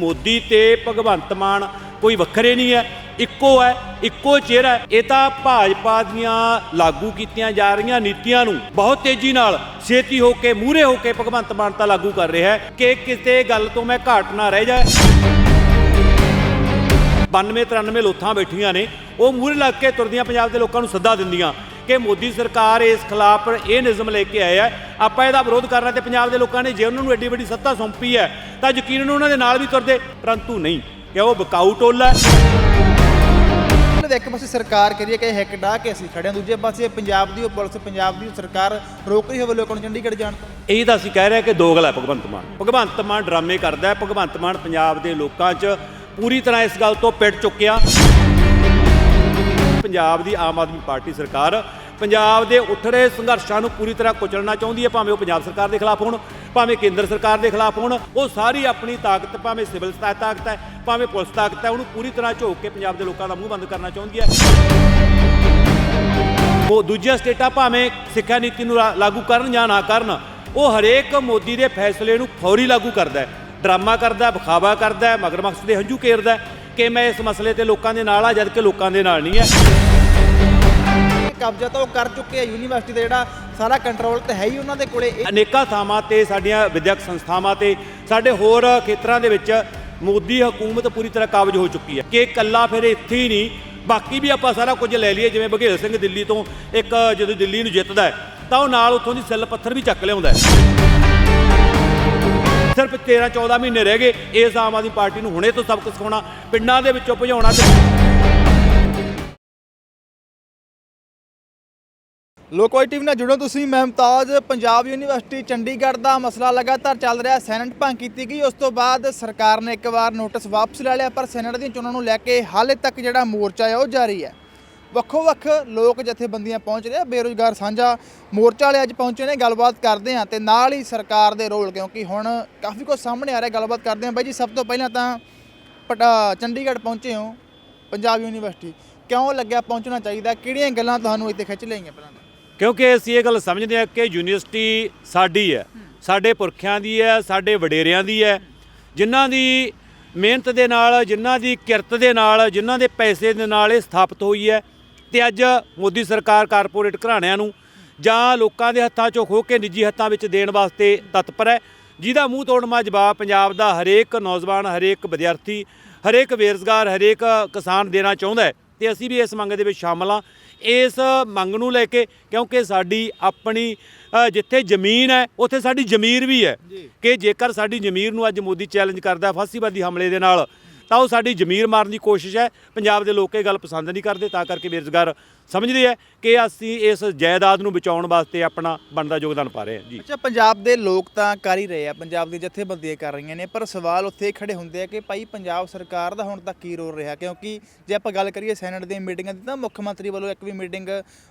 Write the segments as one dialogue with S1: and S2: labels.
S1: ਮੋਦੀ ਤੇ ਭਗਵੰਤ ਮਾਨ ਕੋਈ ਵੱਖਰੇ ਨਹੀਂ ਹੈ, ਇੱਕੋ ਹੈ, ਇੱਕੋ ਚਿਹਰਾ ਇਹ ਤਾਂ ਭਾਜਪਾ ਦੀਆਂ ਲਾਗੂ ਕੀਤੀਆਂ ਜਾ ਰਹੀਆਂ ਨੀਤੀਆਂ ਨੂੰ ਬਹੁਤ ਤੇਜ਼ੀ ਨਾਲ ਛੇਤੀ ਹੋ ਕੇ, ਮੂਹਰੇ ਹੋ ਕੇ ਭਗਵੰਤ ਮਾਨ ਤਾਂ ਲਾਗੂ ਕਰ ਰਿਹਾ ਹੈ ਕਿ ਕਿਸੇ ਗੱਲ ਤੋਂ ਮੈਂ ਘਾਟ ਨਾ ਰਹਿ ਜਾਏ 92 93 ਲੋਥਾਂ ਬੈਠੀਆਂ ਨੇ, ਉਹ ਮੂਹਰੇ ਲੱਗ ਕੇ ਤੁਰਦੀਆਂ, ਪੰਜਾਬ ਦੇ ਲੋਕਾਂ ਨੂੰ ਸੱਦਾ ਦਿੰਦੀਆਂ ਕਿ ਮੋਦੀ ਸਰਕਾਰ ਇਸ ਖਿਲਾਫ ਇਹ ਨਿਯਮ ਲੈ ਕੇ ਆਇਆ ਹੈ। ਆਪਾਂ ਇਹਦਾ ਵਿਰੋਧ ਕਰਨਾ ਤੇ ਪੰਜਾਬ ਦੇ ਲੋਕਾਂ ਨੇ ਜੇ ਉਹਨਾਂ ਨੂੰ ਐਡੀ ਵੱਡੀ ਸੱਤਾ ਸੌਂਪੀ ਹੈ ਤਾਂ ਯਕੀਨਨ ਉਹਨਾਂ ਦੇ ਨਾਲ ਵੀ ਤੁਰਦੇ ਪਰੰਤੂ ਨਹੀਂ ਕਿ ਉਹ ਬਕਾਊ ਟੋਲਾ ਹੈ
S2: ਦੇ ਇੱਕ ਪਾਸੇ ਸਰਕਾਰ ਕਰੀਏ ਕਿ ਹਿੱਕ ਡਾਹ ਕੇ ਅਸੀਂ ਖੜੇ ਹਾਂ ਦੂਜੇ ਪਾਸੇ ਪੰਜਾਬ ਦੀ ਉਹ ਪੁਲਿਸ ਪੰਜਾਬ ਦੀ ਸਰਕਾਰ ਰੋਕ ਰਹੀ ਹੋਵੇ ਲੋਕਾਂ ਨੂੰ ਚੰਡੀਗੜ੍ਹ ਜਾਣ ਤੋਂ।
S1: ਇਹ ਤਾਂ ਅਸੀਂ ਕਹਿ ਰਹੇ ਹਾਂ ਕਿ ਦੋਗਲਾ ਹੈ ਭਗਵੰਤ ਮਾਨ। ਭਗਵੰਤ ਮਾਨ ਡਰਾਮੇ ਕਰਦਾ ਹੈ ਭਗਵੰਤ ਮਾਨ ਪੰਜਾਬ ਦੇ ਲੋਕਾਂ 'ਚ ਪੂਰੀ ਤਰ੍ਹਾਂ ਇਸ ਗੱਲ ਤੋਂ ਪਿੱਟ ਚੁੱਕਿਆ। ਪੰਜਾਬ ਦੀ ਆਮ ਆਦਮੀ ਪਾਰਟੀ ਸਰਕਾਰ ਪੰਜਾਬ ਦੇ ਉੱਠ ਰਹੇ ਸੰਘਰਸ਼ਾਂ ਨੂੰ ਪੂਰੀ ਤਰ੍ਹਾਂ ਕੁਚਲਣਾ ਚਾਹੁੰਦੀ ਹੈ, ਭਾਵੇਂ ਉਹ ਪੰਜਾਬ ਸਰਕਾਰ ਦੇ ਖਿਲਾਫ ਹੋਣ, ਭਾਵੇਂ ਕੇਂਦਰ ਸਰਕਾਰ ਦੇ ਖਿਲਾਫ ਹੋਣ, ਉਹ ਸਾਰੀ ਆਪਣੀ ਤਾਕਤ, ਭਾਵੇਂ ਸਿਵਲ ਤਾ- ਤਾਕਤ ਹੈ, ਭਾਵੇਂ ਪੁਲਿਸ ਤਾਕਤ ਹੈ, ਉਹਨੂੰ ਪੂਰੀ ਤਰ੍ਹਾਂ ਝੋਕ ਕੇ ਪੰਜਾਬ ਦੇ ਲੋਕਾਂ ਦਾ ਮੂੰਹ ਬੰਦ ਕਰਨਾ ਚਾਹੁੰਦੀ ਹੈ। ਉਹ ਦੂਜੀਆਂ ਸਟੇਟਾਂ ਭਾਵੇਂ ਸਿੱਖਿਆ ਨੀਤੀ ਨੂੰ ਲਾ- ਲਾਗੂ ਕਰਨ ਜਾਂ ਨਾ ਕਰਨ, ਉਹ ਹਰੇਕ ਮੋਦੀ ਦੇ ਫੈਸਲੇ ਨੂੰ ਫੌਰੀ ਲਾਗੂ ਕਰਦਾ ਹੈ। ਡਰਾਮਾ ਕਰਦਾ, ਵਿਖਾਵਾ ਕਰਦਾ ਮਗਰ ਮਕਸਦ ਦੇ ਹੰਝੂ ਕੇਰਦਾ ਕਿ ਮੈਂ ਇਸ ਮਸਲੇ ਤੇ ਲੋਕਾਂ ਦੇ ਨਾਲ ਆ ਜਦ ਕਿ ਲੋਕਾਂ ਦੇ ਨਾਲ ਨਹੀਂ ਹੈ।
S2: ਕਬਜ਼ਾ ਤਾਂ ਉਹ ਕਰ ਚੁੱਕੇ ਆ, ਯੂਨੀਵਰਸਿਟੀ ਦਾ ਜਿਹੜਾ ਸਾਰਾ ਕੰਟਰੋਲ ਤਾਂ ਹੈ ਹੀ ਉਹਨਾਂ ਦੇ ਕੋਲੇ।
S1: ਅਨੇਕਾਂ ਥਾਵਾਂ ਤੇ ਸਾਡੀਆਂ ਵਿਦਿਅਕ ਸੰਸਥਾਵਾਂ ਤੇ ਸਾਡੇ ਹੋਰ ਖੇਤਰਾਂ ਦੇ ਵਿੱਚ ਮੋਦੀ ਹਕੂਮਤ ਪੂਰੀ ਤਰ੍ਹਾਂ ਕਾਬਜ ਹੋ ਚੁੱਕੀ ਹੈ ਕਿ ਇਕੱਲਾ ਫਿਰ ਇੱਥੇ ਹੀ ਨਹੀਂ, ਬਾਕੀ ਵੀ ਆਪਾਂ ਸਾਰਾ ਕੁਝ ਲੈ ਲਈਏ, ਜਿਵੇਂ ਬਘੇਲ ਸਿੰਘ ਦਿੱਲੀ ਤੋਂ ਇੱਕ ਜਦੋਂ ਦਿੱਲੀ ਨੂੰ ਜਿੱਤਦਾ ਤਾਂ ਉਹ ਨਾਲ ਉੱਥੋਂ ਦੀ ਸਿੱਲ ਪੱਥਰ ਵੀ ਚੱਕ ਲਿਆਉਂਦਾ ਸਿਰਫ 13 14 ਮਹੀਨੇ ਰਹਿ ਗਏ, ਇਸ ਆਮ ਆਦਮੀ ਪਾਰਟੀ ਨੂੰ ਹੁਣੇ ਤੋਂ ਸਬਕ ਸਿਖਾਉਣਾ, ਪਿੰਡਾਂ ਦੇ ਵਿੱਚੋਂ ਭਜਾਉਣਾ ਤੇ
S2: ਲੋਕਵਾਈ ਟੀਵੀ ਨਾਲ ਜੁੜੋ ਤੁਸੀਂ, ਮੈਂ ਮੁਮਤਾਜ਼, ਪੰਜਾਬ ਯੂਨੀਵਰਸਿਟੀ, ਚੰਡੀਗੜ੍ਹ ਦਾ ਮਸਲਾ ਲਗਾਤਾਰ ਚੱਲ ਰਿਹਾ, ਸੈਨੇਟ ਭੰਗ ਕੀਤੀ ਗਈ, ਉਸ ਤੋਂ ਬਾਅਦ ਸਰਕਾਰ ਨੇ ਇੱਕ ਵਾਰ ਨੋਟਿਸ ਵਾਪਸ ਲੈ ਲਿਆ, ਪਰ ਸੈਨੇਟ ਦੀਆਂ ਚੋਣਾਂ ਨੂੰ ਲੈ ਕੇ ਹਾਲੇ ਤੱਕ ਜਿਹੜਾ ਮੋਰਚਾ ਹੈ, ਉਹ ਜਾਰੀ ਹੈ। ਵੱਖੋ ਵੱਖ ਲੋਕ ਜਥੇਬੰਦੀਆਂ ਪਹੁੰਚ ਰਹੇ ਆ, ਬੇਰੁਜ਼ਗਾਰ ਸਾਂਝਾ ਮੋਰਚਾ ਵਾਲੇ ਅੱਜ ਪਹੁੰਚੇ ਨੇ, ਗੱਲਬਾਤ ਕਰਦੇ ਆ ਤੇ ਨਾਲ ਹੀ ਸਰਕਾਰ ਦੇ ਰੋਲ, ਕਿਉਂਕਿ ਹੁਣ ਕਾਫੀ ਕੁਝ ਸਾਹਮਣੇ ਆ ਰਿਹਾ, ਗੱਲਬਾਤ ਕਰਦੇ ਆ ਬਾਈ ਜੀ, ਸਭ ਤੋਂ ਪਹਿਲਾਂ ਤਾਂ ਪਟਾ, ਚੰਡੀਗੜ੍ਹ ਪਹੁੰਚੇ ਹੋ, ਪੰਜਾਬ ਯੂਨੀਵਰਸਿਟੀ, ਕਿਉਂ ਲੱਗਿਆ ਪਹੁੰਚਣਾ ਚਾਹੀਦਾ, ਕਿਹੜੀਆਂ ਗੱਲਾਂ ਤੁਹਾਨੂੰ ਇੱਥੇ ਖਿੱਚ ਲਈਆਂ ਪਹਿਲਾਂ
S1: ਕਿਉਂਕਿ ਅਸੀਂ ਇਹ ਗੱਲ ਸਮਝਦੇ ਹਾਂ ਕਿ ਯੂਨੀਵਰਸਿਟੀ ਸਾਡੀ ਹੈ, ਸਾਡੇ ਪੁਰਖਿਆਂ ਦੀ ਹੈ, ਸਾਡੇ ਵਡੇਰਿਆਂ ਦੀ ਹੈ। ਜਿਨ੍ਹਾਂ ਦੀ ਮਿਹਨਤ ਦੇ ਨਾਲ, ਜਿਨ੍ਹਾਂ ਦੀ ਕਿਰਤ ਦੇ ਨਾਲ, ਜਿਨ੍ਹਾਂ ਦੇ ਪੈਸੇ ਦੇ ਨਾਲ ਇਹ ਸਥਾਪਿਤ ਹੋਈ ਹੈ ਤੇ ਅੱਜ ਮੋਦੀ ਸਰਕਾਰ ਕਾਰਪੋਰੇਟ ਘਰਾਣਿਆਂ ਨੂੰ ਜਾਂ ਲੋਕਾਂ ਦੇ ਹੱਥਾਂ 'ਚੋਂ ਖੋਹ ਕੇ ਨਿੱਜੀ ਹੱਥਾਂ ਵਿੱਚ ਦੇਣ ਵਾਸਤੇ ਤਤਪਰ ਹੈ। ਜਿਹਦਾ ਮੂੰਹ ਤੋੜਮਾ ਜਵਾਬ ਪੰਜਾਬ ਦਾ ਹਰੇਕ ਨੌਜਵਾਨ, ਹਰੇਕ ਵਿਦਿਆਰਥੀ, ਹਰੇਕ ਬੇਰੁਜ਼ਗਾਰ ਹਰੇਕ ਕਿਸਾਨ ਦੇਣਾ ਚਾਹੁੰਦਾ ਹੈ ਤੇ ਅਸੀਂ ਵੀ ਇਸ ਮੰਗ ਦੇ ਵਿੱਚ ਸ਼ਾਮਲ ਹਾਂ। ਇਸ ਮੰਗ ਨੂੰ ਲੈ ਕੇ ਕਿਉਂਕਿ ਸਾਡੀ ਆਪਣੀ ਜਿੱਥੇ ਜ਼ਮੀਨ ਹੈ ਉੱਥੇ ਸਾਡੀ ਜ਼ਮੀਰ ਵੀ ਹੈ ਕਿ ਜੇਕਰ ਸਾਡੀ ਜ਼ਮੀਰ ਨੂੰ ਅੱਜ ਮੋਦੀ ਚੈਲੰਜ ਕਰਦਾ ਫਾਸੀਵਾਦੀ ਹਮਲੇ ਦੇ ਨਾਲ ਤਾਂ ਉਹ ਸਾਡੀ ਜ਼ਮੀਰ ਮਾਰਨ ਦੀ ਕੋਸ਼ਿਸ਼ ਹੈ। ਪੰਜਾਬ ਦੇ ਲੋਕ ਇਹ ਗੱਲ ਪਸੰਦ ਨਹੀਂ ਕਰਦੇ ਤਾਂ ਕਰਕੇ ਬੇਰੁਜ਼ਗਾਰ ਸਮਝਦੇ ਆ ਕਿ ਅਸੀਂ ਇਸ ਜਾਇਦਾਦ ਨੂੰ ਬਚਾਉਣ ਵਾਸਤੇ ਆਪਣਾ ਬਣਦਾ ਯੋਗਦਾਨ ਪਾ ਰਹੇ ਹਾਂ, ਜੀ।
S2: ਅੱਛਾ, ਪੰਜਾਬ ਦੇ ਲੋਕ ਤਾਂ ਕਰ ਹੀ ਰਹੇ ਆ, ਪੰਜਾਬ ਦੀ ਜਥੇਬੰਦੀਆਂ ਕਰ ਰਹੀਆਂ ਨੇ, ਪਰ ਸਵਾਲ ਉੱਥੇ ਖੜੇ ਹੁੰਦੇ ਆ ਕਿ ਭਾਈ ਪੰਜਾਬ ਸਰਕਾਰ ਦਾ ਹੁਣ ਤੱਕ ਕੀ ਰੋਲ ਰਿਹਾ? ਕਿਉਂਕਿ ਜੇ ਆਪਾਂ ਗੱਲ ਕਰੀਏ ਸੈਨੇਟ ਦੀਆਂ ਮੀਟਿੰਗਾਂ ਦੀ, ਤਾਂ ਮੁੱਖ ਮੰਤਰੀ ਵੱਲੋਂ ਇੱਕ ਵੀ ਮੀਟਿੰਗ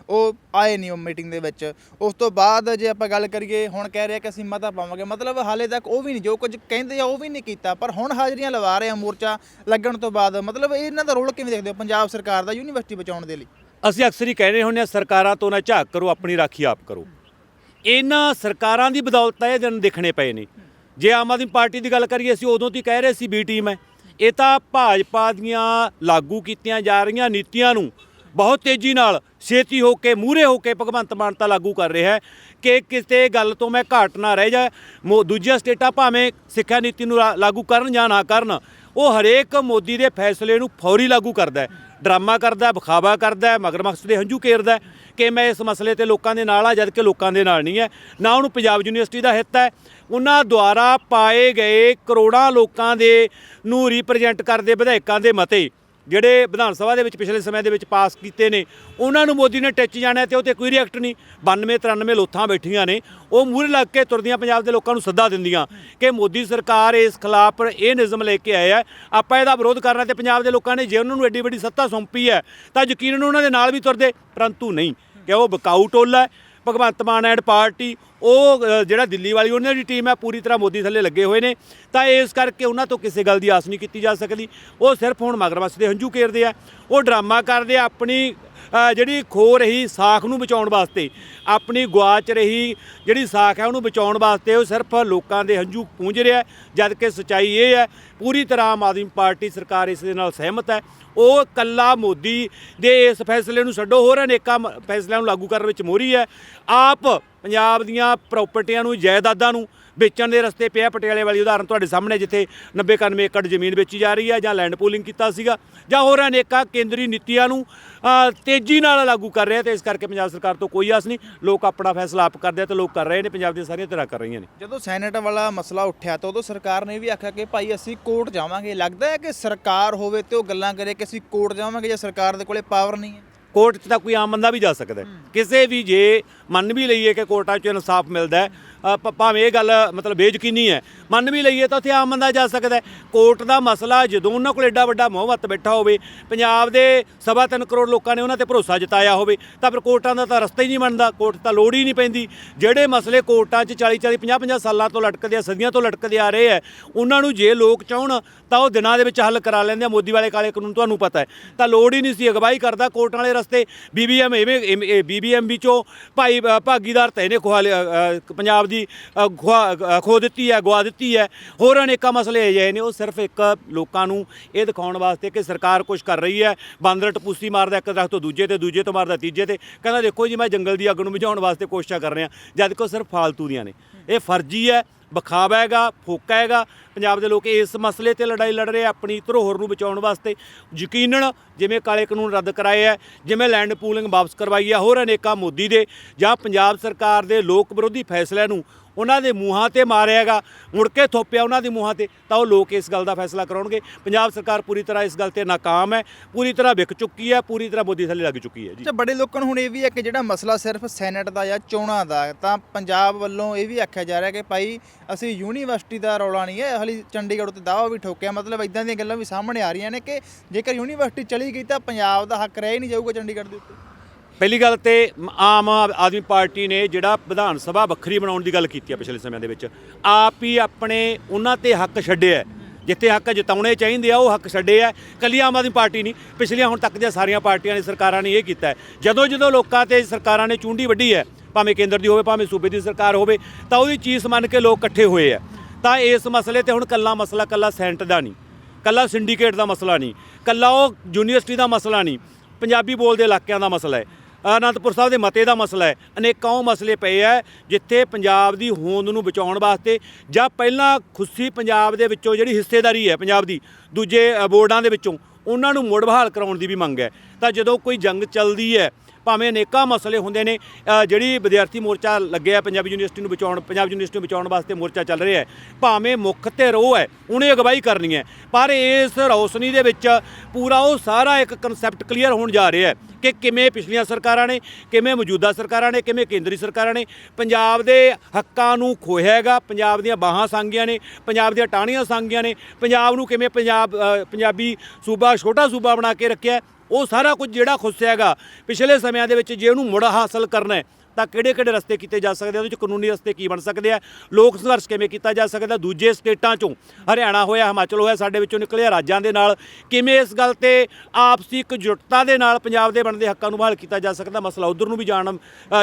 S2: ਉਹ ਆਏ ਨਹੀਂ ਉਹ ਮੀਟਿੰਗ ਦੇ ਵਿੱਚ। ਉਸ ਤੋਂ ਬਾਅਦ ਜੇ ਆਪਾਂ ਗੱਲ ਕਰੀਏ, ਹੁਣ ਕਹਿ ਰਿਹਾ ਕਿ ਅਸੀਂ ਮਤਾ ਪਾਵਾਂਗੇ, ਮਤਲਬ ਹਾਲੇ ਤੱਕ ਉਹ ਵੀ ਨਹੀਂ, ਜੋ ਕੁਝ ਕਹਿੰਦੇ ਆ ਉਹ ਵੀ ਨਹੀਂ ਕੀਤਾ, ਪਰ ਹੁਣ ਹਾਜ਼ਰੀਆਂ ਲਵਾ ਰਹੇ ਆ ਮੋਰਚਾ ਲੱਗਣ ਤੋਂ ਬਾਅਦ, ਮਤਲਬ ਇਹਨਾਂ ਦਾ ਰੋਲ ਕਿਵੇਂ ਦੇਖਦੇ ਹੋ? ਪੰਜਾਬ ਸਰਕਾਰ ਦਾ ਯੂਨੀਵਰਸਿਟੀ ਬਚਾਉਣ ਦੇ ਲਈ।
S1: ਅਸੀਂ ਅਕਸਰ ਹੀ ਕਹਿ ਰਹੇ ਹੁੰਦੇ ਹਾਂ, ਸਰਕਾਰਾਂ ਤੋਂ ਨਾ ਝਾਕ ਕਰੋ, ਆਪਣੀ ਰਾਖੀ ਆਪ ਕਰੋ। ਇਹਨਾਂ ਸਰਕਾਰਾਂ ਦੀ ਬਦੌਲਤ ਇਹ ਦਿਨ ਦਿਖਣੇ ਪਏ ਨੇ। ਜੇ ਆਮ ਆਦਮੀ ਪਾਰਟੀ ਦੀ ਗੱਲ ਕਰੀਏ, ਅਸੀਂ ਉਦੋਂ ਤੋਂ ਹੀ ਕਹਿ ਰਹੇ ਸੀ ਬੀ ਟੀਮ ਹੈ। ਇਹ ਤਾਂ ਭਾਜਪਾ ਦੀਆਂ ਲਾਗੂ ਕੀਤੀਆਂ ਜਾ ਰਹੀਆਂ ਨੀਤੀਆਂ ਨੂੰ ਬਹੁਤ ਤੇਜ਼ੀ ਨਾਲ ਛੇਤੀ ਹੋ ਕੇ, ਮੂਹਰੇ ਹੋ ਕੇ ਭਗਵੰਤ ਮਾਨ ਤਾਂ ਲਾਗੂ ਕਰ ਰਿਹਾ ਹੈ ਕਿ ਕਿਸੇ ਗੱਲ ਤੋਂ ਮੈਂ ਘਾਟ ਨਾ ਰਹਿ ਜਾਏ। ਮੋ- ਦੂਜੀਆਂ ਸਟੇਟਾਂ ਭਾਵੇਂ ਸਿੱਖਿਆ ਨੀਤੀ ਨੂੰ ਲਾ- ਲਾਗੂ ਕਰਨ ਜਾਂ ਨਾ ਕਰਨ ਉਹ ਹਰੇਕ ਮੋਦੀ ਦੇ ਫੈਸਲੇ ਨੂੰ ਫੌਰੀ ਲਾਗੂ ਕਰਦਾ ਹੈ। ਡਰਾਮਾ ਕਰਦਾ ਵਿਖਾਵਾ ਕਰਦਾ ਮਗਰ ਮਕਸਦ ਦੇ ਹੰਝੂ ਕੇਰਦਾ ਕਿ ਮੈਂ ਇਸ ਮਸਲੇ ਤੇ ਲੋਕਾਂ ਦੇ ਨਾਲ ਆ ਜਦ ਕਿ ਲੋਕਾਂ ਦੇ ਨਾਲ ਨਹੀਂ ਹੈ। ਨਾ ਉਹਨੂੰ ਪੰਜਾਬ ਯੂਨੀਵਰਸਿਟੀ ਦਾ ਹਿੱਤ ਹੈ। ਉਹਨਾਂ ਦੁਆਰਾ ਪਾਏ ਗਏ ਕਰੋੜਾਂ ਲੋਕਾਂ ਦੇ ਨੂੰ ਰਿਪਰੈਜ਼ੈਂਟ ਕਰਦੇ ਵਿਧਾਇਕਾਂ ਦੇ ਮਤੇ। ਜਿਹੜੇ ਵਿਧਾਨ ਸਭਾ ਦੇ ਵਿੱਚ ਪਿਛਲੇ ਸਮੇਂ ਦੇ ਵਿੱਚ ਪਾਸ ਕੀਤੇ ਨੇ, ਉਹਨਾਂ ਨੂੰ ਮੋਦੀ ਨੇ ਟਿੱਚ ਜਾਣਾ ਤੇ ਉਹ ਤੇ ਕੋਈ ਰਿਐਕਟ ਨਹੀਂ। 92 93 ਲੋਥਾਂ ਬੈਠੀਆਂ ਨੇ। ਉਹ ਮੂਹਰੇ ਲੱਗ ਕੇ ਤੁਰਦੀਆਂ ਪੰਜਾਬ ਦੇ ਲੋਕਾਂ ਨੂੰ ਸੱਦਾ ਦਿੰਦੀਆਂ ਕਿ ਮੋਦੀ ਸਰਕਾਰ ਇਸ ਖਿਲਾਫ ਇਹ ਨਿਯਮ ਲੈ ਕੇ ਆਇਆ ਹੈ। ਆਪਾਂ ਇਹਦਾ ਵਿਰੋਧ ਕਰਨਾ ਤੇ ਪੰਜਾਬ ਦੇ ਲੋਕਾਂ ਨੇ ਜੇ ਉਹਨਾਂ ਨੂੰ ਐਡੀ ਵੱਡੀ ਸੱਤਾ ਸੌਂਪੀ ਹੈ, ਤਾਂ ਯਕੀਨਨ ਉਹਨਾਂ ਦੇ ਨਾਲ ਵੀ ਤੁਰਦੇ, ਪਰੰਤੂ ਨਹੀਂ। ਕਿ ਉਹ ਬਕਾਊ ਟੋਲਾ ਹੈ। ਭਗਵੰਤ ਮਾਨ ਐਂਡ ਪਾਰਟੀ, ਉਹ ਜਿਹੜਾ ਦਿੱਲੀ ਵਾਲੀ ਉਹਨਾਂ ਦੀ ਟੀਮ ਹੈ, ਪੂਰੀ ਤਰ੍ਹਾਂ ਮੋਦੀ ਥੱਲੇ ਲੱਗੇ ਹੋਏ ਨੇ। ਤਾਂ ਇਸ ਕਰਕੇ ਉਹਨਾਂ ਤੋਂ ਕਿਸੇ ਗੱਲ ਦੀ ਆਸ ਨਹੀਂ ਕੀਤੀ ਜਾ ਸਕਦੀ। ਉਹ ਸਿਰਫ ਹੁਣ ਮਗਰਮੱਛ ਦੇ ਹੰਝੂ ਕੇਰਦੇ ਆ। ਉਹ ਡਰਾਮਾ ਕਰਦੇ ਆ, ਆਪਣੀ ਜਿਹੜੀ ਖੋ ਰਹੀ ਸਾਖ ਨੂੰ ਬਚਾਉਣ ਵਾਸਤੇ ਆਪਣੀ ਗਵਾਚ ਰਹੀ ਜਿਹੜੀ ਸਾਖ ਹੈ ਉਹਨੂੰ ਬਚਾਉਣ ਵਾਸਤੇ ਉਹ ਸਿਰਫ ਲੋਕਾਂ ਦੇ ਹੰਝੂ ਪੂੰਝ ਰਿਹਾ ਹੈ, ਜਦ ਕਿ ਸਚਾਈ ਇਹ ਹੈ ਪੂਰੀ ਤਰ੍ਹਾਂ ਆਮ ਆਦਮੀ ਪਾਰਟੀ ਸਰਕਾਰ ਇਸ ਦੇ ਨਾਲ ਸਹਿਮਤ ਹੈ। ਉਹ ਕੱਲਾ ਮੋਦੀ ਦੇ ਇਸ ਫੈਸਲੇ ਨੂੰ ਛੱਡੋ ਹੋਰ ਅਨੇਕਾਂ ਫੈਸਲਿਆਂ ਨੂੰ ਲਾਗੂ ਕਰਨ ਵਿੱਚ ਮੋਹਰੀ ਹੈ। ਆਪ ਪੰਜਾਬ ਦੀਆਂ ਪ੍ਰਾਪਰਟੀਆਂ ਨੂੰ ਜਾਇਦਾਦਾਂ ਨੂੰ ਵੇਚਣ ਦੇ ਰਸਤੇ ਪਿਆ। ਪਟਿਆਲੇ ਵਾਲੀ ਉਦਾਹਰਨ ਤੁਹਾਡੇ ਸਾਹਮਣੇ ਜਿੱਥੇ 90 91 ਏਕੜ ਜ਼ਮੀਨ ਵੇਚੀ ਜਾ ਰਹੀ ਹੈ ਜਾਂ ਲੈਂਡ ਪੂਲਿੰਗ ਕੀਤਾ ਸੀਗਾ ਜਾਂ ਹੋਰ ਅਨੇਕਾਂ ਕੇਂਦਰੀ ਨੀਤੀਆਂ ਨੂੰ ਤੇਜ਼ੀ ਨਾਲ ਲਾਗੂ ਕਰ ਰਿਹਾ ਤੇ ਇਸ ਕਰਕੇ ਪੰਜਾਬ ਸਰਕਾਰ ਤੋਂ ਕੋਈ ਆਸ ਨਹੀਂ। ਲੋਕ ਆਪਣਾ ਫੈਸਲਾ ਆਪ ਕਰਦੇ ਆ ਤੇ ਲੋਕ ਕਰ ਰਹੇ ਨੇ ਪੰਜਾਬ ਦੀਆਂ ਸਾਰੀਆਂ ਤਰ੍ਹਾਂ ਕਰ ਰਹੀਆਂ ਨੇ।
S2: ਜਦੋਂ ਸੈਨੇਟ ਵਾਲਾ ਮਸਲਾ ਉੱਠਿਆ ਤਾਂ ਉਦੋਂ ਸਰਕਾਰ ਨੇ ਵੀ ਆਖਿਆ ਕਿ ਭਾਈ ਅਸੀਂ ਕੋਰਟ ਜਾਵਾਂਗੇ। ਲੱਗਦਾ ਹੈ ਕਿ ਸਰਕਾਰ ਹੋਵੇ ਤੇ ਉਹ ਗੱਲਾਂ ਕਰੇ ਕਿ ਅਸੀਂ ਕੋਰਟ ਜਾਵਾਂਗੇ ਜੇ ਸਰਕਾਰ ਦੇ ਕੋਲੇ ਪਾਵਰ ਨਹੀਂ ਹੈ?
S1: ਕੋਰਟ 'ਚ ਤਾਂ ਕੋਈ ਆਮ ਬੰਦਾ ਵੀ ਜਾ ਸਕਦਾ। ਕਿਸੇ ਵੀ ਜੇ ਮੰਨ ਵੀ ਲਈਏ ਕਿ ਕੋਰਟਾਂ 'ਚ ਇਨਸਾਫ ਮਿਲਦਾ ਹੈ। ਭਾਵੇਂ ਇਹ ਗੱਲ, ਮਤਲਬ ਬੇਯਕੀਨੀ ਹੈ। ਮੰਨ ਵੀ ਲਈਏ ਤਾਂ ਉੱਥੇ ਆਮ ਬੰਦਾ ਜਾ ਸਕਦਾ ਕੋਰਟ ਦਾ ਮਸਲਾ ਜਦੋਂ ਉਹਨਾਂ ਕੋਲ ਐਡਾ ਵੱਡਾ ਮੋਹਵਤ ਬੈਠਾ ਹੋਵੇ, ਪੰਜਾਬ ਦੇ ਸਵਾ ਤਿੰਨ ਕਰੋੜ ਲੋਕਾਂ ਨੇ ਉਹਨਾਂ ਤੇ ਭਰੋਸਾ ਜਤਾਇਆ ਹੋਵੇ, ਤਾਂ ਫਿਰ ਕੋਰਟਾਂ ਦਾ ਤਾਂ ਰਸਤਾ ਹੀ ਨਹੀਂ ਬਣਦਾ, ਕੋਰਟ ਤਾਂ ਲੋੜ ਹੀ ਨਹੀਂ ਪੈਂਦੀ। ਜਿਹੜੇ ਮਸਲੇ ਕੋਰਟਾਂ 'ਚ 40 40 50 50 ਸਾਲਾਂ ਤੋਂ ਲਟਕਦੇ ਆ, ਸਦੀਆਂ ਤੋਂ ਲਟਕਦੇ ਆ ਰਹੇ ਆ, ਉਹਨਾਂ ਨੂੰ ਜੇ ਲੋਕ ਚਾਹਣ, ਤਾਂ ਉਹ ਦਿਨਾਂ ਦੇ ਵਿੱਚ ਹੱਲ ਕਰਾ ਲੈਂਦੇ ਆ। ਮੋਦੀ ਵਾਲੇ ਕਾਲੇ ਕਾਨੂੰਨ ਤੁਹਾਨੂੰ ਪਤਾ ਹੈ। ਤਾਂ ਲੋੜ ਹੀ ਨਹੀਂ ਸੀ ਅਗਵਾਈ ਕਰਦਾ ਕੋਰਟਾਂ ਵਾਲੇ ਰਸਤੇ। ਬੀਬੀਐਮ ਐਵੇਂ ਬੀਬੀਐਮ ਵਿੱਚੋਂ ਭਾਈ ਅ, ਭਾਗੀਦਾਰ ਤਾਂ ਇਹਨੇ ਖੁਆ ਲਿਆ, ਪੰਜਾਬ ਦੀ ਖੁਆ- ਅ, ਖੋ ਦਿੱਤੀ ਹੈ ਗਵਾ ਦਿੱਤੀ ਹੈ। ਹੋਰ ਅਨੇਕਾਂ ਮਸਲੇ ਅਜਿਹੇ ਨੇ ਉਹ ਸਿਰਫ ਇੱਕ ਲੋਕਾਂ ਨੂੰ ਇਹ ਦਿਖਾਉਣ ਵਾਸਤੇ ਕਿ ਸਰਕਾਰ ਕੁਝ ਕਰ ਰਹੀ ਹੈ। ਬਾਂਦਰ ਟਪੂਸੀ ਮਾਰਦਾ ਇੱਕ ਦਰਖਤ ਤੋਂ ਦੂਜੇ ਤੇ ਦੂਜੇ ਤੋਂ ਮਾਰਦਾ ਤੀਜੇ ਤੇ। ਕਹਿੰਦਾ ਦੇਖੋ ਜੀ ਮੈਂ ਜੰਗਲ ਦੀ ਅੱਗ ਨੂੰ ਬੁਝਾਉਣ ਵਾਸਤੇ ਕੋਸ਼ਿਸ਼ਾਂ ਕਰ ਰਿਹਾ ਜਦ ਕਿ ਉਹ ਸਿਰਫ ਫਾਲਤੂ ਦੀਆਂ ਨੇ। ਇਹ ਫਰਜ਼ੀ ਹੈ ਬਖਾਵਾ ਹੈਗਾ ਫੋਕਾ ਹੈਗਾ ਪੰਜਾਬ ਦੇ ਲੋਕ ਇਸ ਮਸਲੇ ਤੇ ਲੜਾਈ ਲੜ ਰਹੇ ਆ ਆਪਣੀ ਧਰੋਹਰ ਨੂੰ ਬਚਾਉਣ ਵਾਸਤੇ। ਯਕੀਨਨ ਜਿਵੇਂ ਕਾਲੇ ਕਾਨੂੰਨ ਰੱਦ ਕਰਾਏ ਆ, ਜਿਵੇਂ ਲੈਂਡ ਪੂਲਿੰਗ ਵਾਪਸ ਕਰਵਾਈ ਆ, ਹੋਰ ਅਨੇਕਾਂ ਮੋਦੀ ਦੇ ਜਾਂ ਪੰਜਾਬ ਸਰਕਾਰ ਦੇ ਲੋਕ ਵਿਰੋਧੀ ਫੈਸਲਿਆਂ ਨੂੰ ਉਹਨਾਂ ਦੇ ਮੂੰਹਾਂ ਤੇ ਮਾਰਿਆਗਾ, ਮੁੜ ਕੇ ਥੋਪਿਆ ਉਹਨਾਂ ਦੇ ਮੂੰਹਾਂ ਤੇ, ਤਾਂ ਉਹ ਲੋਕ ਇਸ ਗੱਲ ਦਾ ਫੈਸਲਾ ਕਰਾਉਣਗੇ। ਪੰਜਾਬ ਸਰਕਾਰ ਪੂਰੀ ਤਰ੍ਹਾਂ ਇਸ ਗੱਲ ਤੇ ਨਾਕਾਮ ਹੈ, ਪੂਰੀ ਤਰ੍ਹਾਂ ਵਿਕ ਚੁੱਕੀ ਹੈ, ਪੂਰੀ ਤਰ੍ਹਾਂ ਮੋਦੀ ਥੱਲੇ ਲੱਗ ਚੁੱਕੀ ਹੈ ਜੀ।
S2: ਅੱਛਾ ਬੜੇ ਲੋਕਾਂ ਨੂੰ ਹੁਣ ਇਹ ਵੀ ਹੈ ਕਿ ਜਿਹੜਾ ਮਸਲਾ ਸਿਰਫ ਸੈਨੇਟ ਦਾ ਜਾਂ ਚੋਣਾਂ ਦਾ ਤਾਂ ਪੰਜਾਬ ਵੱਲੋਂ ਇਹ ਵੀ ਆਖਿਆ ਜਾ ਰਿਹਾ ਕਿ ਭਾਈ ਅਸੀਂ ਯੂਨੀਵਰਸਿਟੀ ਦਾ ਰੌਲਾ ਨਹੀਂ ਹੈ, ਹਾਲੀ ਚੰਡੀਗੜ੍ਹ ਉੱਤੇ ਦਾਅਵਾ ਵੀ ਠੋਕਿਆ, ਮਤਲਬ ਇਦਾਂ ਦੀਆਂ ਗੱਲਾਂ ਵੀ ਸਾਹਮਣੇ ਆ ਰਹੀਆਂ ਨੇ ਕਿ ਜੇਕਰ ਯੂਨੀਵਰਸਿਟੀ ਚਲੀ ਗਈ ਤਾਂ ਪੰਜਾਬ ਦਾ ਹੱਕ ਰਹਿ ਹੀ ਨਹੀਂ ਜਾਊਗਾ ਚੰਡੀਗੜ੍ਹ ਦੇ ਉੱਤੇ।
S1: ਪਹਿਲੀ ਗੱਲ ਤੇ ਆਮ ਆਦਮੀ ਪਾਰਟੀ ਨੇ ਜਿਹੜਾ ਵਿਧਾਨ ਸਭਾ ਵੱਖਰੀ ਬਣਾਉਣ ਦੀ ਗੱਲ ਕੀਤੀ ਹੈ ਪਿਛਲੇ ਸਮਿਆਂ ਦੇ ਵਿੱਚ, ਆਪ ਹੀ ਆਪਣੇ ਉਹਨਾਂ ਤੇ ਹੱਕ ਛੱਡਿਆ ਜਿੱਥੇ ਹੱਕ ਜਿਤਾਉਣੇ ਚਾਹੀਦੇ ਆ, ਉਹ ਹੱਕ ਛੱਡੇ ਆ। ਕੱਲੀ ਆਮ ਆਦਮੀ ਪਾਰਟੀ ਨਹੀਂ, ਪਿਛਲੀਆਂ ਹੁਣ ਤੱਕ ਦੀਆਂ ਸਾਰੀਆਂ ਪਾਰਟੀਆਂ ਨੇ ਸਰਕਾਰਾਂ ਨੇ ਇਹ ਕੀਤਾ ਜਦੋਂ ਜਦੋਂ ਲੋਕਾਂ ਤੇ ਸਰਕਾਰਾਂ ਨੇ ਚੁੰਡੀ ਵੱਢੀ ਹੈ, ਭਾਵੇਂ ਕੇਂਦਰ ਦੀ ਹੋਵੇ, ਭਾਵੇਂ ਸੂਬੇ ਦੀ ਸਰਕਾਰ ਹੋਵੇ, ਤਾਂ ਉਹਦੀ ਚੀਜ਼ ਮੰਨ ਕੇ ਲੋਕ ਇਕੱਠੇ ਹੋਏ ਆ। ਤਾਂ ਇਸ ਮਸਲੇ ਤੇ ਹੁਣ ਕੱਲਾ ਮਸਲਾ ਕੱਲਾ ਸੈਂਟ ਦਾ ਨਹੀਂ, ਕੱਲਾ ਸਿੰਡੀਕੇਟ ਦਾ ਮਸਲਾ ਨਹੀਂ, ਕੱਲਾ ਉਹ ਯੂਨੀਵਰਸਿਟੀ ਦਾ ਮਸਲਾ ਨਹੀਂ, ਪੰਜਾਬੀ ਬੋਲਦੇ ਇਲਾਕਿਆਂ ਦਾ ਮਸਲਾ ਹੈ। ਅਨੰਦਪੁਰ ਸਾਹਿਬ ਦੇ ਮਤੇ ਦਾ ਮਸਲਾ ਹੈ। ਅਨੇਕਾਂ ਉਹ ਮਸਲੇ ਪਏ ਹੈ ਜਿੱਥੇ ਪੰਜਾਬ ਦੀ ਹੋਂਦ ਨੂੰ ਬਚਾਉਣ ਵਾਸਤੇ ਜਾਂ ਪਹਿਲਾਂ ਖੁੱਸੀ ਪੰਜਾਬ ਦੇ ਵਿੱਚੋਂ ਜਿਹੜੀ ਹਿੱਸੇਦਾਰੀ ਹੈ ਪੰਜਾਬ ਦੀ, ਦੂਜੇ ਬੋਰਡਾਂ ਦੇ ਵਿੱਚੋਂ, ਉਹਨਾਂ ਨੂੰ ਮੁੜ ਬਹਾਲ ਕਰਾਉਣ ਦੀ ਵੀ ਮੰਗ ਹੈ। ਤਾਂ ਜਦੋਂ ਕੋਈ ਜੰਗ ਚੱਲਦੀ ਹੈ ਭਾਵੇਂ ਅਨੇਕਾਂ ਮਸਲੇ ਹੁੰਦੇ ਨੇ ਜਿਹੜੀ ਵਿਦਿਆਰਥੀ ਮੋਰਚਾ ਲੱਗਿਆ ਪੰਜਾਬੀ ਯੂਨੀਵਰਸਿਟੀ ਨੂੰ ਬਚਾਉਣ, ਪੰਜਾਬ ਯੂਨੀਵਰਸਿਟੀ ਨੂੰ ਬਚਾਉਣ ਵਾਸਤੇ ਮੋਰਚਾ ਚੱਲ ਰਿਹਾ ਹੈ, ਭਾਵੇਂ ਮੁੱਖ ਤੇ ਰੋਹ ਹੈ, ਉਹਨੇ ਅਗਵਾਈ ਕਰਨੀ ਹੈ। ਪਰ ਇਸ ਰੌਸ਼ਨੀ ਦੇ ਵਿੱਚ ਪੂਰਾ ਉਹ ਸਾਰਾ ਇੱਕ ਕਨਸੈਪਟ ਕਲੀਅਰ ਹੋਣ ਜਾ ਰਿਹਾ ਹੈ ਕਿ ਕਿਵੇਂ ਪਿਛਲੀਆਂ ਸਰਕਾਰਾਂ ਨੇ, ਕਿਵੇਂ ਮੌਜੂਦਾ ਸਰਕਾਰਾਂ ਨੇ, ਕਿਵੇਂ ਕੇਂਦਰੀ ਸਰਕਾਰਾਂ ਨੇ ਪੰਜਾਬ ਦੇ ਹੱਕਾਂ ਨੂੰ ਖੋਹਿਆ ਹੈਗਾ, ਪੰਜਾਬ ਦੀਆਂ ਬਾਹਾਂ ਸੰਗੀਆਂ ਨੇ, ਪੰਜਾਬ ਦੀਆਂ ਟਾਹਣੀਆਂ ਸੰਗੀਆਂ ਨੇ, ਪੰਜਾਬ ਨੂੰ ਕਿਵੇਂ ਪੰਜਾਬ ਪੰਜਾਬੀ ਸੂਬਾ ਛੋਟਾ ਸੂਬਾ ਬਣਾ ਕੇ ਰੱਖਿਆ ਉਹ ਸਾਰਾ ਕੁਝ ਜਿਹੜਾ ਖੁੱਸਿਆ ਹੈਗਾ, ਪਿਛਲੇ ਸਮਿਆਂ ਦੇ ਵਿੱਚ ਜੇ ਉਹਨੂੰ ਮੁੜ ਹਾਸਲ ਕਰਨਾ ਹੈ, ਤਾਂ ਕਿਹੜੇ ਕਿਹੜੇ ਰਸਤੇ ਕੀਤੇ ਜਾ ਸਕਦੇ ਆ? ਉਹਦੇ ਚ ਕਾਨੂੰਨੀ ਰਸਤੇ ਕੀ ਬਣ ਸਕਦੇ ਆ? ਲੋਕ ਸੰਘਰਸ਼ ਕਿਵੇਂ ਕੀਤਾ ਜਾ ਸਕਦਾ? ਦੂਜੇ ਸਟੇਟਾਂ ਚੋਂ ਹਰਿਆਣਾ ਹੋਇਆ, ਹਿਮਾਚਲ ਹੋਇਆ, ਸਾਡੇ ਵਿੱਚੋਂ ਨਿਕਲਿਆ, ਰਾਜਾਂ ਦੇ ਨਾਲ। ਕਿਵੇਂ ਇਸ ਗੱਲ ਤੇ ਆਪਸੀ ਇਕਜੁੱਟਤਾ ਦੇ ਨਾਲ ਪੰਜਾਬ ਦੇ ਬਣਦੇ ਹੱਕਾਂ ਨੂੰ ਬਹਾਲ ਕੀਤਾ ਜਾ ਸਕਦਾ? ਮਸਲਾ ਉਧਰ ਨੂੰ ਵੀ ਜਾਣ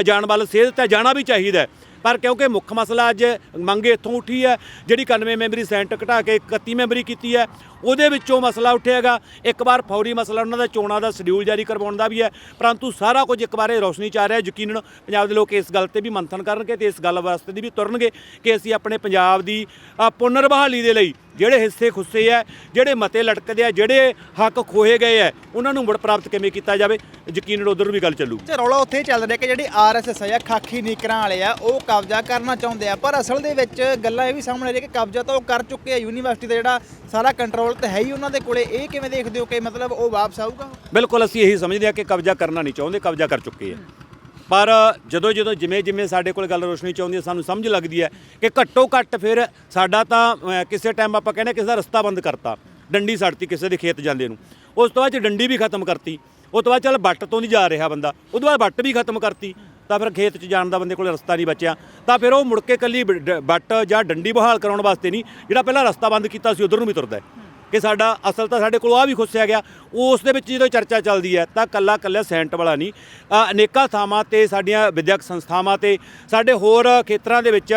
S1: ਜਾਣ ਵੱਲ ਸੇਧ ਦਿੱਤਾ ਜਾਣਾ ਵੀ ਚਾਹੀਦਾ ਪਰ ਕਿਉਂਕਿ ਮੁੱਖ ਮਸਲਾ ਅੱਜ ਮੰਗ ਇੱਥੋਂ ਉੱਠੀ ਹੈ, ਜਿਹੜੀ 91 ਮੈਂਬਰੀ ਸੈਂਟ ਘਟਾ ਕੇ 31 ਮੈਂਬਰੀ ਕੀਤੀ ਹੈ, ਉਹਦੇ ਵਿੱਚੋਂ ਮਸਲਾ ਉੱਠਿਆਗਾ ਇੱਕ ਵਾਰ ਫੌਰੀ ਮਸਲਾ ਉਹਨਾਂ ਦਾ ਚੋਣਾਂ ਦਾ ਸ਼ਡਿਊਲ ਜਾਰੀ ਕਰਵਾਉਣ ਦਾ ਵੀ ਹੈ, ਪਰੰਤੂ ਸਾਰਾ ਕੁਝ ਇੱਕ ਵਾਰੇ ਰੌਸ਼ਨੀ ਚ ਆ ਰਿਹਾ। ਯਕੀਨਨ ਪੰਜਾਬ ਦੇ ਲੋਕ ਇਸ ਗੱਲ ਤੇ ਵੀ ਮੰਥਨ ਕਰਨਗੇ ਤੇ ਇਸ ਗੱਲ ਵਾਸਤੇ ਦੀ ਵੀ ਤੁਰਨਗੇ ਕਿ ਅਸੀਂ ਆਪਣੇ ਪੰਜਾਬ ਦੀ ਪੁਨਰ ਬਹਾਲੀ ਦੇ ਲਈ ਜਿਹੜੇ ਹਿੱਸੇ ਖੁੱਸੇ ਆ ਜਿਹੜੇ ਮਤੇ ਲਟਕਦੇ ਆ ਜਿਹੜੇ ਹੱਕ ਖੋਏ ਗਏ ਆ ਉਹਨਾਂ ਨੂੰ ਮੁੜ ਪ੍ਰਾਪਤ ਕਿਵੇਂ ਕੀਤਾ ਜਾਵੇ? ਯਕੀਨਨ ਉਧਰ ਵੀ ਗੱਲ ਚੱਲੂ।
S2: ਤੇ ਰੌਲਾ ਉੱਥੇ ਚੱਲ ਰਿਹਾ ਕਿ ਜਿਹੜੀ ਆਰਐਸਐਸ ਆ ਖਾਕੀ ਨੀਕਰਾਂ ਵਾਲੇ ਆ ਉਹ ਕਬਜ਼ਾ ਕਰਨਾ ਚਾਹੁੰਦੇ ਆ। ਪਰ ਅਸਲ ਦੇ ਵਿੱਚ ਗੱਲਾਂ ਇਹ ਵੀ ਸਾਹਮਣੇ ਆ ਰਹੀ ਕਿ ਕਬਜ਼ਾ ਤਾਂ ਉਹ ਕਰ ਚੁੱਕੇ ਆ। ਯੂਨੀਵਰਸਿਟੀ ਦਾ ਜਿਹੜਾ ਸਾਰਾ ਕੰਟਰੋਲ ਤਾਂ ਹੈ ਹੀ ਉਹਨਾਂ ਦੇ ਕੋਲੇ। ਇਹ ਕਿਵੇਂ ਦੇਖਦੇ ਹੋ ਕਿ ਮਤਲਬ ਉਹ ਵਾਪਸ ਆਊਗਾ?
S1: ਬਿਲਕੁਲ ਅਸੀਂ ਇਹੀ ਸਮਝਦੇ ਹਾਂ ਕਿ ਕਬਜ਼ਾ ਕਰਨਾ ਨਹੀਂ ਚਾਹੁੰਦੇ ਕਬਜ਼ਾ ਕਰ ਚੁੱਕੇ ਆ। ਪਰ ਜਦੋਂ ਜਦੋਂ ਜਿਵੇਂ ਜਿਵੇਂ ਸਾਡੇ ਕੋਲ ਗੱਲ ਰੋਸ਼ਨੀ ਚ ਆਉਂਦੀ ਹੈ, ਸਾਨੂੰ ਸਮਝ ਲੱਗਦੀ ਹੈ ਕਿ ਘੱਟੋ ਘੱਟ ਫਿਰ ਸਾਡਾ ਤਾਂ ਕਿਸੇ ਟਾਈਮ ਆਪਾਂ ਕਹਿੰਦੇ ਕਿਸੇ ਦਾ ਰਸਤਾ ਬੰਦ ਕਰਤਾ, ਡੰਡੀ ਸੜਤੀ ਕਿਸੇ ਦੇ ਖੇਤ ਜਾਂਦੇ ਨੂੰ। ਉਸ ਤੋਂ ਬਾਅਦ ਚ ਡੰਡੀ ਵੀ ਖਤਮ ਕਰਤੀ। ਉਸ ਤੋਂ ਬਾਅਦ ਚੱਲ ਬੱਟ ਤੋਂ ਨਹੀਂ ਜਾ ਰਿਹਾ ਬੰਦਾ। ਉਸ ਤੋਂ ਬਾਅਦ ਬੱਟ ਵੀ ਖਤਮ ਕਰਤੀ, ਤਾਂ ਫਿਰ ਖੇਤ 'ਚ ਜਾਣ ਦਾ ਬੰਦੇ ਕੋਲ ਰਸਤਾ ਨਹੀਂ ਬਚਿਆ। ਤਾਂ ਫਿਰ ਉਹ ਮੁੜ ਕੇ ਕੱਲੀ ਡ- ਬੱਟ ਜਾਂ ਡੰਡੀ ਬਹਾਲ ਕਰਾਉਣ ਵਾਸਤੇ ਨਹੀਂ, ਜਿਹੜਾ ਪਹਿਲਾਂ ਰਸਤਾ ਬੰਦ ਕੀਤਾ ਸੀ, ਉਧਰ ਨੂੰ ਵੀ ਤੁਰਦਾ ਹੈ। ਕਿ ਸਾਡਾ ਅਸਲ ਤਾਂ ਸਾਡੇ ਕੋਲ ਆ ਵੀ ਖੁੱਸਿਆ ਗਿਆ, ਉਸ ਦੇ ਵਿੱਚ ਜਦੋਂ ਚਰਚਾ ਚੱਲਦੀ ਹੈ ਤਾਂ ਕੱਲਾ ਕੱਲਾ ਸੈਂਟ ਵਾਲਾ ਨਹੀਂ ਅਨੇਕਾਂ ਥਾਵਾਂ ਤੇ ਸਾਡੀਆਂ ਵਿਦਿਅਕ ਸੰਸਥਾਵਾਂ ਤੇ ਸਾਡੇ ਹੋਰ ਖੇਤਰਾਂ ਦੇ ਵਿੱਚ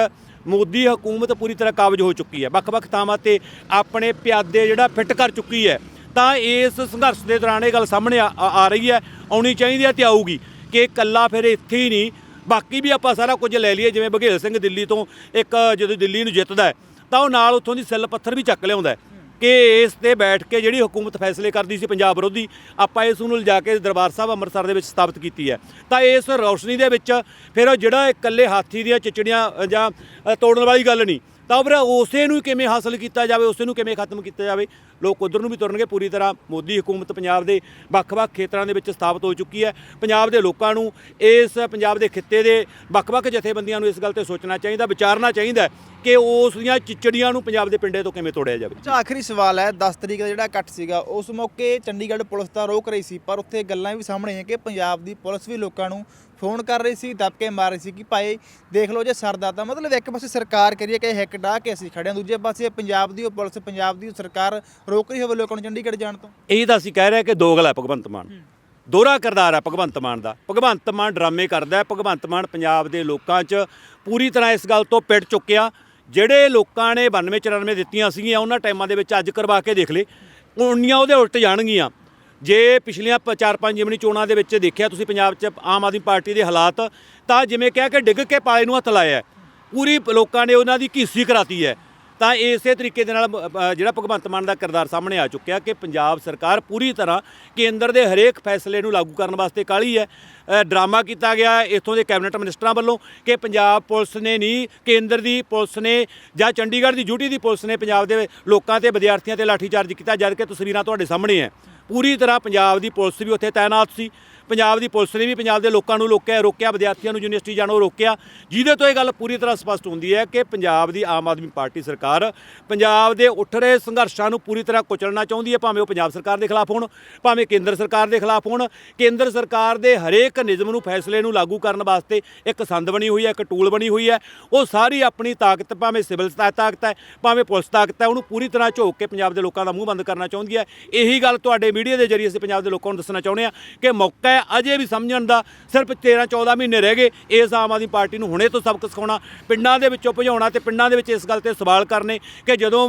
S1: ਮੋਦੀ ਹਕੂਮਤ ਪੂਰੀ ਤਰ੍ਹਾਂ ਕਾਬਜ ਹੋ ਚੁੱਕੀ ਹੈ। ਵੱਖ-ਵੱਖ ਥਾਵਾਂ ਤੇ ਆਪਣੇ ਪਿਆਦੇ ਜਿਹੜਾ ਫਿੱਟ ਕਰ ਚੁੱਕੀ ਹੈ, ਤਾਂ ਇਸ ਸੰਘਰਸ਼ ਦੇ ਦੌਰਾਨ ਇਹ ਗੱਲ ਸਾਹਮਣੇ ਆ, ਆ- ਰਹੀ ਹੈ, ਆਉਣੀ ਚਾਹੀਦੀ ਹੈ ਤੇ ਆਊਗੀ ਕਿ ਕੱਲਾ ਫਿਰ ਇੱਥੇ ਹੀ ਨਹੀਂ, ਬਾਕੀ ਵੀ ਆਪਾਂ ਸਾਰਾ ਕੁਝ ਲੈ ਲਈਏ, ਜਿਵੇਂ ਬਘੇਲ ਸਿੰਘ ਦਿੱਲੀ ਤੋਂ ਇੱਕ ਜਦੋਂ ਦਿੱਲੀ ਨੂੰ ਜਿੱਤਦਾ ਤਾਂ ਉਹ ਨਾਲ ਉੱਥੋਂ ਦੀ ਸਿੱਲ ਪੱਥਰ ਵੀ ਚੱਕ ਲਿਆਉਂਦਾ ਕਿ ਇਸ ਤੇ ਬੈਠ ਕੇ ਜਿਹੜੀ ਹਕੂਮਤ ਫੈਸਲੇ ਕਰਦੀ ਸੀ ਪੰਜਾਬ ਵਿਰੋਧੀ, ਆਪਾਂ ਇਸ ਨੂੰ ਲਿਜਾ ਕੇ ਦਰਬਾਰ ਸਾਹਿਬ ਅੰਮ੍ਰਿਤਸਰ ਦੇ ਵਿੱਚ ਸਥਾਪਿਤ ਕੀਤੀ ਹੈ। ਤਾਂ ਇਸ ਰੌਸ਼ਨੀ ਦੇ ਵਿੱਚ ਫਿਰ ਉਹ ਜਿਹੜਾ ਇਕੱਲੇ ਹਾਥੀ ਦੀਆਂ ਚਿਚੜੀਆਂ ਜਾਂ ਤੋੜਨ ਵਾਲੀ ਗੱਲ ਨਹੀਂ, ਤਾਂ ਫਿਰ ਉਸੇ ਨੂੰ ਕਿਵੇਂ ਹਾਸਲ ਕੀਤਾ ਜਾਵੇ, ਉਸੇ ਨੂੰ ਕਿਵੇਂ ਖਤਮ ਕੀਤਾ ਜਾਵੇ? ਲੋਕ ਉਧਰ ਨੂੰ ਵੀ ਤੁਰਨਗੇ। ਪੂਰੀ ਤਰ੍ਹਾਂ ਮੋਦੀ ਹਕੂਮਤ ਪੰਜਾਬ ਦੇ ਵੱਖ-ਵੱਖ ਖੇਤਰਾਂ ਦੇ ਵਿੱਚ ਸਥਾਪਿਤ ਹੋ ਚੁੱਕੀ ਹੈ। ਪੰਜਾਬ ਦੇ ਲੋਕਾਂ ਨੂੰ ਇਸ, ਪੰਜਾਬ ਦੇ ਖਿੱਤੇ ਦੇ ਵੱਖ-ਵੱਖ ਜਥੇਬੰਦੀਆਂ ਨੂੰ ਇਸ ਗੱਲ ਤੇ ਸੋਚਣਾ ਚਾਹੀਦਾ, ਵਿਚਾਰਨਾ ਚਾਹੀਦਾ ਕਿ ਉਸ ਦੀਆਂ ਚਿਚੜੀਆਂ ਨੂੰ ਪੰਜਾਬ ਦੇ ਪਿੰਡੇ ਤੋਂ ਕਿਵੇਂ ਤੋੜਿਆ ਜਾਵੇ।
S2: ਅੱਛਾ, ਆਖਰੀ ਸਵਾਲ ਹੈ 10 ਤਰੀਕ ਦਾ ਜਿਹੜਾ ਇਕੱਠ ਸੀਗਾ, ਉਸ ਮੌਕੇ ਚੰਡੀਗੜ੍ਹ ਪੁਲਿਸ ਤਾਂ ਰੋਕ ਰਹੀ ਸੀ, ਪਰ ਉੱਥੇ ਗੱਲਾਂ ਵੀ ਸਾਹਮਣੇ ਆਈਆਂ ਕਿ ਪੰਜਾਬ ਦੀ ਪੁਲਿਸ ਵੀ ਲੋਕਾਂ ਨੂੰ ਫੋਨ ਕਰ ਰਹੀ ਸੀ ਦਬਕੇ ਮਾਰ ਰਹੀ ਸੀ ਕਿ ਭਾਈ ਦੇਖ ਲਓ ਜੇ ਸਰਦਾ ਤਾਂ ਮਤਲਬ ਇੱਕ ਪਾਸੇ ਸਰਕਾਰ ਕਰੀਏ ਕਿ ਹੈਕ ਡਾਹ ਕੇ ਅਸੀਂ ਖੜੇ ਦੂਜੇ ਪਾਸੇ ਪੰਜਾਬ ਦੀ ਉਹ ਪੁਲਿਸ, ਪੰਜਾਬ ਦੀ ਸਰਕਾਰ ਰੋਕ ਰਹੀ ਹੋਵੇ ਲੋਕਾਂ ਨੂੰ ਚੰਡੀਗੜ੍ਹ ਜਾਣ ਤੋਂ।
S1: ਇਹ ਤਾਂ ਅਸੀਂ ਕਹਿ ਰਹੇ ਕਿ ਦੋਗਲਾ ਹੈ ਭਗਵੰਤ ਮਾਨ। ਦੋਹਰਾ ਕਿਰਦਾਰ ਹੈ ਭਗਵੰਤ ਮਾਨ ਦਾ। ਭਗਵੰਤ ਮਾਨ ਡਰਾਮੇ ਕਰਦਾ ਹੈ ਭਗਵੰਤ ਮਾਨ ਪੰਜਾਬ ਦੇ ਲੋਕਾਂ 'ਚ ਪੂਰੀ ਤਰ੍ਹਾਂ ਇਸ ਗੱਲ ਤੋਂ ਪਿੜ ਚੁੱਕਿਆ। ਜਿਹੜੇ ਲੋਕਾਂ ਨੇ 92 94 ਦਿੱਤੀਆਂ ਸੀਗੀਆਂ ਉਹਨਾਂ ਟਾਈਮਾਂ ਦੇ ਵਿੱਚ ਅੱਜ ਕਰਵਾ ਕੇ ਦੇਖ ਲੇ ਉਨੀਆਂ ਉਹਦੇ ਉਲਟ ਜਾਣਗੀਆਂ। ਜੇ ਪਿਛਲੀਆਂ ਪ- ਚਾਰ ਪੰਜ ਜਿਮਣੀ ਚੋਣਾਂ ਦੇ ਵਿੱਚ ਦੇਖਿਆ ਤੁਸੀਂ ਪੰਜਾਬ 'ਚ ਆਮ ਆਦਮੀ ਪਾਰਟੀ ਦੇ ਹਾਲਾਤ ਤਾਂ ਜਿਵੇਂ ਕਿਹਾ ਕਿ ਡਿੱਗ ਕੇ ਪਾਲੇ ਨੂੰ ਹੱਥ ਲਾਇਆ। ਪੂਰੀ ਲੋਕਾਂ ਨੇ ਉਹਨਾਂ ਦੀ ਘੀਸੀ ਕਰਾਤੀ ਹੈ। ਤਾਂ ਇਸੇ ਤਰੀਕੇ ਦੇ ਨਾਲ ਜਿਹੜਾ ਭਗਵੰਤ ਮਾਨ ਦਾ ਕਿਰਦਾਰ ਸਾਹਮਣੇ ਆ ਚੁੱਕਿਆ ਕਿ ਪੰਜਾਬ ਸਰਕਾਰ ਪੂਰੀ ਤਰ੍ਹਾਂ ਕੇਂਦਰ ਦੇ ਹਰੇਕ ਫੈਸਲੇ ਨੂੰ ਲਾਗੂ ਕਰਨ ਵਾਸਤੇ ਕਾਹਲੀ ਹੈ। ਡਰਾਮਾ ਕੀਤਾ ਗਿਆ, ਇੱਥੋਂ ਦੇ ਕੈਬਨਿਟ ਮਿਨਿਸਟਰਾਂ ਵੱਲੋਂ ਕਿ ਪੰਜਾਬ ਪੁਲਿਸ ਨੇ ਨਹੀਂ ਕੇਂਦਰ ਦੀ ਪੁਲਿਸ ਨੇ ਜਾਂ ਚੰਡੀਗੜ੍ਹ ਦੀ ਡਿਊਟੀ ਦੀ ਪੁਲਿਸ ਨੇ ਪੰਜਾਬ ਦੇ ਲੋਕਾਂ ਤੇ ਵਿਦਿਆਰਥੀਆਂ ਤੇ ਲਾਠੀਚਾਰਜ ਕੀਤਾ, ਜਦ ਕਿ ਤਸਵੀਰਾਂ ਤੁਹਾਡੇ ਸਾਹਮਣੇ ਹੈ। ਪੂਰੀ ਤਰ੍ਹਾਂ ਪੰਜਾਬ ਦੀ ਪੁਲਿਸ ਵੀ ਉੱਥੇ ਤਾਇਨਾਤ ਸੀ। ਪੰਜਾਬ ਦੀ ਪੁਲਿਸ ਨੇ ਵੀ ਪੰਜਾਬ ਦੇ ਲੋਕਾਂ ਨੂੰ ਰੋਕਿਆ ਰੋਕਿਆ, ਵਿਦਿਆਰਥੀਆਂ ਨੂੰ, ਯੂਨੀਵਰਸਿਟੀ ਜਾਣੋਂ ਰੋਕਿਆ। ਜਿਹਦੇ ਤੋਂ ਇਹ ਗੱਲ ਪੂਰੀ ਤਰ੍ਹਾਂ ਸਪਸ਼ਟ ਹੁੰਦੀ ਹੈ ਕਿ ਪੰਜਾਬ ਦੀ ਆਮ ਆਦਮੀ ਪਾਰਟੀ ਸਰਕਾਰ ਪੰਜਾਬ ਦੇ ਉੱਠ ਰਹੇ ਸੰਘਰਸ਼ਾਂ ਨੂੰ ਪੂਰੀ ਤਰ੍ਹਾਂ ਕੁਚਲਣਾ ਚਾਹੁੰਦੀ ਹੈ। ਭਾਵੇਂ ਉਹ ਪੰਜਾਬ ਸਰਕਾਰ ਦੇ ਖਿਲਾਫ ਹੋਣ, ਭਾਵੇਂ ਕੇਂਦਰ ਸਰਕਾਰ ਦੇ ਖਿਲਾਫ ਹੋਣ। ਕੇਂਦਰ ਸਰਕਾਰ ਦੇ ਹਰੇਕ ਨਿਯਮ ਨੂੰ, ਫੈਸਲੇ ਨੂੰ ਲਾਗੂ ਕਰਨ ਵਾਸਤੇ ਇੱਕ ਸੰਦ ਬਣੀ ਹੋਈ ਹੈ, ਇੱਕ ਟੂਲ ਬਣੀ ਹੋਈ ਹੈ। ਉਹ ਸਾਰੀ ਆਪਣੀ ਤਾਕਤ, ਭਾਵੇਂ ਸਿਵਲ ਤਾ- ਤਾਕਤ ਹੈ, ਭਾਵੇਂ ਪੁਲਿਸ ਤਾਕਤ ਹੈ, ਉਹਨੂੰ ਪੂਰੀ ਤਰ੍ਹਾਂ ਝੋਕ ਕੇ ਪੰਜਾਬ ਦੇ ਲੋਕਾਂ ਦਾ ਮੂੰਹ ਬੰਦ ਕਰਨਾ ਚਾਹੁੰਦੀ ਹੈ। ਇਹੀ ਗੱਲ ਤੁਹਾਡੇ ਮੀਡੀਆ ਦੇ ਜ਼ਰੀਏ ਅਸੀਂ ਪੰਜਾਬ ਦੇ ਲੋਕਾਂ ਨੂੰ ਦੱਸਣਾ ਚਾਹੁੰਦੇ ਹਾਂ ਕਿ ਮੌਕਾ ਹੈ ਅਜੇ ਵੀ ਸਮਝਣ ਦਾ। ਸਿਰਫ 13 14 ਮਹੀਨੇ ਰਹਿ ਗਏ। ਇਸ ਆਮ ਆਦਮੀ ਪਾਰਟੀ ਨੂੰ ਹੁਣੇ ਤੋਂ ਸਬਕ ਸਿਖਾਉਣਾ, ਪਿੰਡਾਂ ਦੇ ਵਿੱਚੋਂ ਭਜਾਉਣਾ ਤੇ ਪਿੰਡਾਂ ਦੇ ਵਿੱਚ ਇਸ ਗੱਲ ਤੇ ਸਵਾਲ ਕਰਨੇ ਕਿ ਜਦੋਂ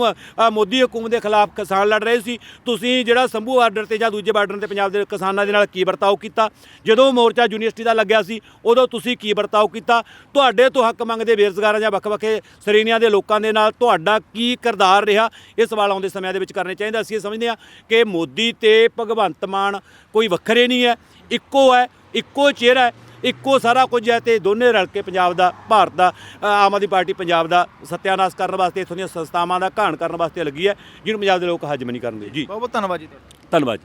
S1: ਮੋਦੀ ਹਕੂਮਤ ਦੇ ਖਿਲਾਫ ਕਿਸਾਨ ਲੜ ਰਹੇ ਸੀ, ਤੁਸੀਂ ਜਿਹੜਾ ਸੰਭੂ ਬਾਰਡਰ ਤੇ ਜਾਂ ਦੂਜੇ ਬਾਰਡਰ ਤੇ ਪੰਜਾਬ ਦੇ ਕਿਸਾਨਾਂ ਦੇ ਨਾਲ ਕੀ ਵਰਤਾਓ ਕੀਤਾ? ਜਦੋਂ ਮੋਰਚਾ ਯੂਨੀਵਰਸਿਟੀ ਦਾ ਲੱਗਿਆ ਸੀ, ਉਦੋਂ ਤੁਸੀਂ ਕੀ ਵਰਤਾਓ ਕੀਤਾ? ਤੁਹਾਡੇ ਤੋਂ ਹੱਕ ਮੰਗਦੇ ਬੇਰੁਜ਼ਗਾਰਾਂ ਜਾਂ ਵੱਖ-ਵੱਖ ਸ਼੍ਰੇਣੀਆਂ ਦੇ ਲੋਕਾਂ ਦੇ ਨਾਲ ਤੁਹਾਡਾ ਕੀ ਕਿਰਦਾਰ ਰਿਹਾ? ਇਹ ਸਵਾਲ ਆਉਂਦੇ ਸਮਿਆਂ ਦੇ ਵਿੱਚ ਕਰਨੇ ਚਾਹੀਦੇ। ਅਸੀਂ ਇਹ ਸਮਝਦੇ ਹਾਂ ਕਿ ਮੋਦੀ ਤੇ ਭਗਵੰਤ ਮਾਨ ਕੋਈ ਵੱਖਰੇ ਨਹੀਂ ਹੈ ਇੱਕੋ ਹੈ ਇੱਕੋ ਚਿਹਰਾ ਹੈ ਇੱਕੋ ਸਾਰਾ ਕੁਝ ਹੈ ਤੇ ਦੋਨੇ ਰਲ ਕੇ ਪੰਜਾਬ ਦਾ ਭਾਰਤ ਦਾ ਆਮ ਆਦਮੀ ਪਾਰਟੀ ਪੰਜਾਬ ਦਾ ਸਤਿਆਨਾਸ਼ ਕਰਨ ਵਾਸਤੇ ਇਥੋਂ ਦੀਆਂ ਸੰਸਥਾਵਾਂ ਦਾ ਘਾਣ ਕਰਨ ਵਾਸਤੇ ਲੱਗੀ ਹੈ ਜਿਹਨੂੰ ਪੰਜਾਬ ਦੇ ਲੋਕ ਹਜਮ ਨਹੀਂ ਕਰਨਗੇ। ਜੀ।
S2: ਬਹੁਤ ਬਹੁਤ ਧੰਨਵਾਦ ਜੀ
S1: ਧੰਨਵਾਦ